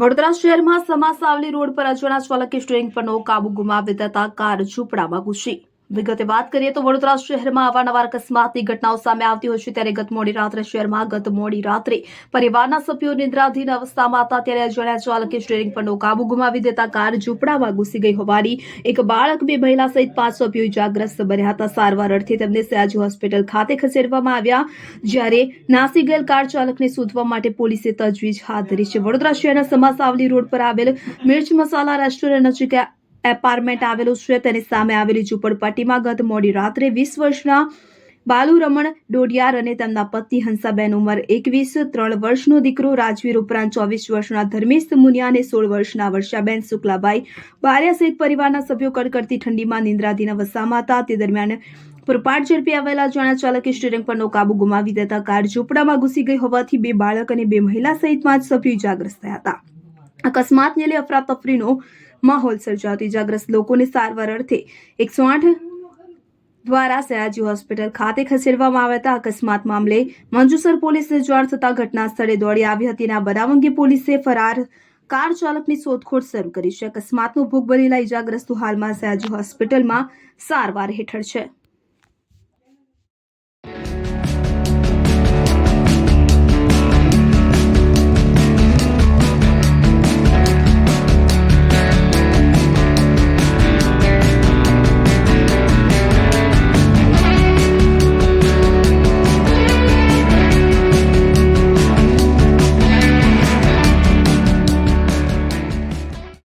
વડોદરા શહેરમાં સમાસાવલી રોડ પર અજાણા ચાલકે સ્ટેરિંગ પરનો કાબુ ગુમાવી દેતા કાર ઝૂંપડામાં ઘૂસી. વિગતે વાત કરીએ તો વડોદરા શહેરમાં અવારનવાર અકસ્માતની ઘટનાઓ સામે આવતી હોય છે. ત્યારે ગત મોડી રાત્રે શહેરમાં, ગત મોડી રાત્રે પરિવારના સભ્યો નિદ્રાધીન અવસ્થામાં હતા. ત્યારે અજાણ્યા ચાલકે સ્ટેરિંગ પરનો કાબુ ગુમાવી દેતા કાર ઝૂંપડામાં ઘૂસી ગઈ હોવાની એક બાળક, બે મહિલા સહિત પાંચ સભ્યો ઇજાગ્રસ્ત બન્યા હતા. સારવાર અર્થે તેમને સયાજી હોસ્પિટલ ખાતે ખસેડવામાં આવ્યા. જ્યારે નાસી ગયેલ કાર ચાલકને શોધવા માટે પોલીસે તજવીજ હાથ ધરી છે. વડોદરા શહેરના સમાસાવલી રોડ પર આવેલ મિર્ચ મસાલા રેસ્ટોરન્ટ નજીક એપાર્ટમેન્ટ આવેલું છે. તેની સામે આવેલી ઝૂંપડપટ્ટીમાં ગત મોડી રાત્રે વીસ વર્ષના બાલુરમણ ડોડિયાર અને તેમના પતિ હંસાબેન ઉંમર એકવીસ, ત્રણ વર્ષનો દીકરો રાજવીર ઉપરાંત ચોવીસ વર્ષના ધર્મેશ મુનિયા અને સોળ વર્ષના વર્ષાબેન શુક્લાબાઈ. બારિયા સહિત પરિવારના સભ્યો કડકડતી ઠંડીમાં નિંદ્રાધીન અવસ્થામાં હતા. તે દરમિયાન પુરપાટ ઝડપી આવેલા જાણા ચાલકે સ્ટેરિંગ પરનો કાબુ ગુમાવી દેતા કાર ઝૂંપડામાં ઘૂસી ગઈ હોવાથી બે બાળક અને બે મહિલા સહિત પાંચ સભ્યો ઇજાગ્રસ્ત થયા હતા. અકસ્માતને લઈ અફરાતફરીનો માહોલ સર્જાતો ઇજાગ્રસ્ત લોકોને સારવાર અર્થે એકસો આઠ દ્વારા સયાજી હોસ્પિટલ ખાતે ખસેડવામાં આવ્યા હતા. અકસ્માત મામલે મંજુસર પોલીસને જાણ થતાં ઘટના સ્થળે દોડી આવી હતી અને બનાવ અંગે પોલીસે ફરાર કાર ચાલકની શોધખોળ શરૂ કરી છે. અકસ્માતનો ભોગ બનેલા ઇજાગ્રસ્તો હાલમાં સયાજી હોસ્પિટલમાં સારવાર હેઠળ છે.